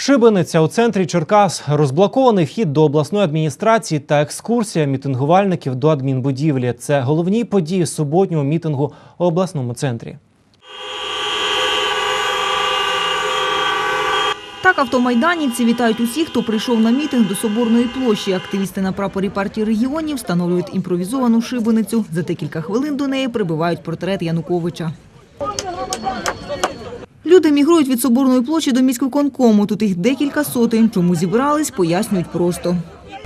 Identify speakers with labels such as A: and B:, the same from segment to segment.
A: Шибениця у центрі Черкас, розблокований вхід до обласної адміністрації та екскурсія мітингувальників до адмінбудівлі. Це головні події суботнього мітингу у обласному центрі.
B: Так автомайданівці вітають усіх, хто прийшов на мітинг до Соборної площі. Активісти на прапорі партії регіонів встановлюють імпровізовану шибеницю. За декілька хвилин до неї прибивають портрет Януковича. Люди мігрують від Соборної площі до міськвиконкому. Тут їх декілька сотень. Чому зібрались, пояснюють просто.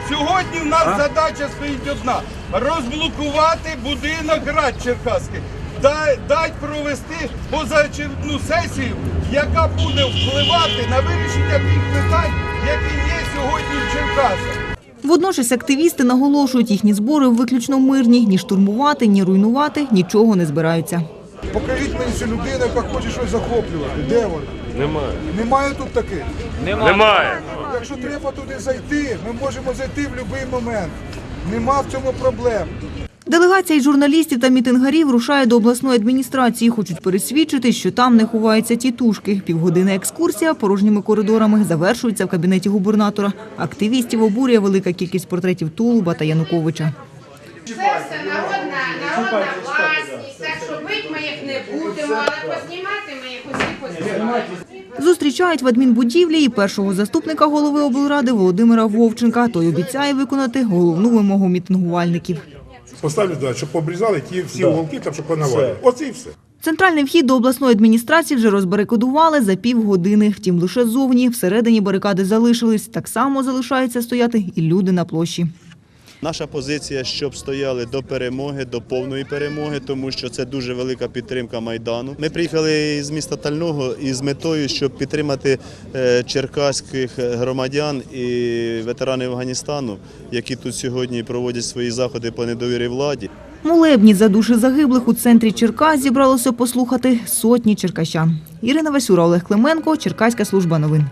C: Сьогодні в нас задача стоїть одна розблокувати будинок рад Черкаських. Дай, дать провести позачерпну сесію, яка буде впливати на вирішення тих питань, які є сьогодні в Черкасах.
B: Водночас активісти наголошують, їхні збори виключно мирні. Ні штурмувати, ні руйнувати нічого не збираються.
D: Покажіть мені цю людину, яка хоче щось захоплювати. Де вона? Немає. Немає тут таких?
E: Немає.
D: Якщо треба туди зайти, ми можемо зайти в будь-який момент. Нема в цьому проблем.
B: Делегація із журналістів та мітингарів рушає до обласної адміністрації. Хочуть пересвідчити, що там не ховаються тітушки. Півгодини екскурсія порожніми коридорами завершується в кабінеті губернатора. Активістів обурює велика кількість портретів Тулуба та Януковича.
F: Це все народна, народна власність, так що бить ми їх не будемо, але познімати ми їх усі познімаємо.
B: Зустрічають в адмінбудівлі і першого заступника голови облради Володимира Вовченка. Той обіцяє виконати головну вимогу мітингувальників.
G: Поставлю, да, щоб обрізали ті всі уголки, там, щоб понавали. Оце і все.
B: Центральний вхід до обласної адміністрації вже розбарикадували за півгодини. Втім, лише зовні всередині барикади залишились. Так само залишаються стояти і люди на площі.
H: Наша позиція, щоб стояли до перемоги, до повної перемоги, тому що це дуже велика підтримка майдану. Ми приїхали з міста Тального із метою, щоб підтримати е, черкаських громадян і ветеранів Афганістану, які тут сьогодні проводять свої заходи по недовірі владі.
B: Молебні за душі загиблих у центрі Черкас зібралося послухати сотні черкащан. Ірина Васюра, Олег Клименко, Черкаська служба новин.